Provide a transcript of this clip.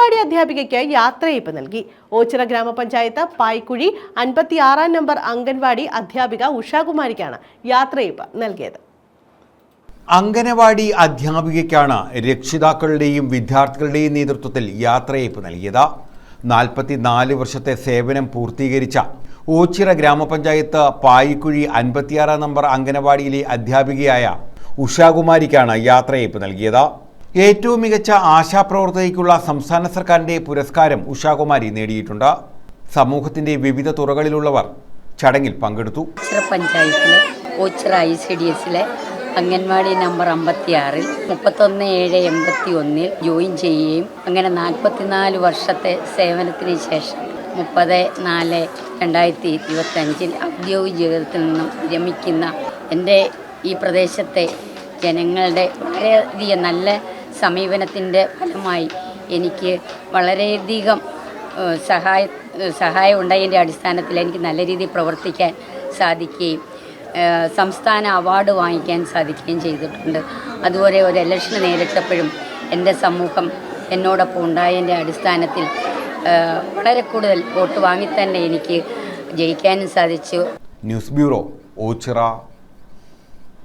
അംഗൻവാടി അധ്യാപികയ്ക്ക് യാത്രയയപ്പ് നൽകി. ഓച്ചിറ ഗ്രാമപഞ്ചായത്ത് പായ്ക്കുഴി അൻപത്തി ആറാം നമ്പർ അംഗൻവാടി അധ്യാപിക ഉഷാകുമാരിക്കാണ് യാത്രയയപ്പ് നൽകിയത്. അംഗനവാടി അധ്യാപികയ്ക്കാണ് രക്ഷിതാക്കളുടെയും വിദ്യാർത്ഥികളുടെയും നേതൃത്വത്തിൽ യാത്രയയപ്പ് നൽകിയത്. നാൽപ്പത്തിനാല് വർഷത്തെ സേവനം പൂർത്തീകരിച്ച ഓച്ചിറ ഗ്രാമപഞ്ചായത്ത് പായിക്കുഴി അൻപത്തിയാറാം നമ്പർ അംഗനവാടിയിലെ അധ്യാപികയായ ഉഷാകുമാരിക്കാണ് യാത്രയയപ്പ് നൽകിയത്. ഏറ്റവും മികച്ച ആശാപ്രവർത്തകയ്ക്കുള്ള സംസ്ഥാന സർക്കാരിന്റെ പുരസ്കാരം ഉഷാകുമാരി നേടിയിട്ടുണ്ട്. സമൂഹത്തിന്റെ വിവിധ തുറകളിലുള്ളവർ ചടങ്ങിൽ പങ്കെടുത്തു. പഞ്ചായത്തിലെ ഐ സി ഡി എസിലെ അംഗൻവാടി നമ്പർ അമ്പത്തിയാറിൽ മുപ്പത്തൊന്ന് ഏഴ് എൺപത്തി ഒന്നിൽ ജോയിൻ ചെയ്യുകയും അങ്ങനെ നാൽപ്പത്തിനാല് വർഷത്തെ സേവനത്തിന് ശേഷം മുപ്പത് നാല് രണ്ടായിരത്തി ഇരുപത്തഞ്ചിൽ ഔദ്യോഗിക ജീവിതത്തിൽ നിന്നും വിരമിക്കുന്ന എന്റെ ഈ പ്രദേശത്തെ ജനങ്ങളുടെ വളരെയധികം നല്ല സമീപനത്തിന്റെ ഫലമായി എനിക്ക് വളരെയധികം സഹായ സഹായം ഉണ്ടായതിന്റെ അടിസ്ഥാനത്തിൽ എനിക്ക് നല്ല രീതിയിൽ പ്രവർത്തിക്കാൻ സാധിക്കുകയും സംസ്ഥാന അവാർഡ് വാങ്ങിക്കാൻ സാധിക്കുകയും ചെയ്തിട്ടുണ്ട്. അതുപോലെ ഒരു ഇലക്ഷൻ നേരിട്ടപ്പോഴും എന്റെ സമൂഹം എന്നോടൊപ്പം ഉണ്ടായതിന്റെ അടിസ്ഥാനത്തിൽ വളരെ കൂടുതൽ വോട്ട് വാങ്ങി തന്നെ എനിക്ക് ജയിക്കാനും സാധിച്ചു. News bureau Ochira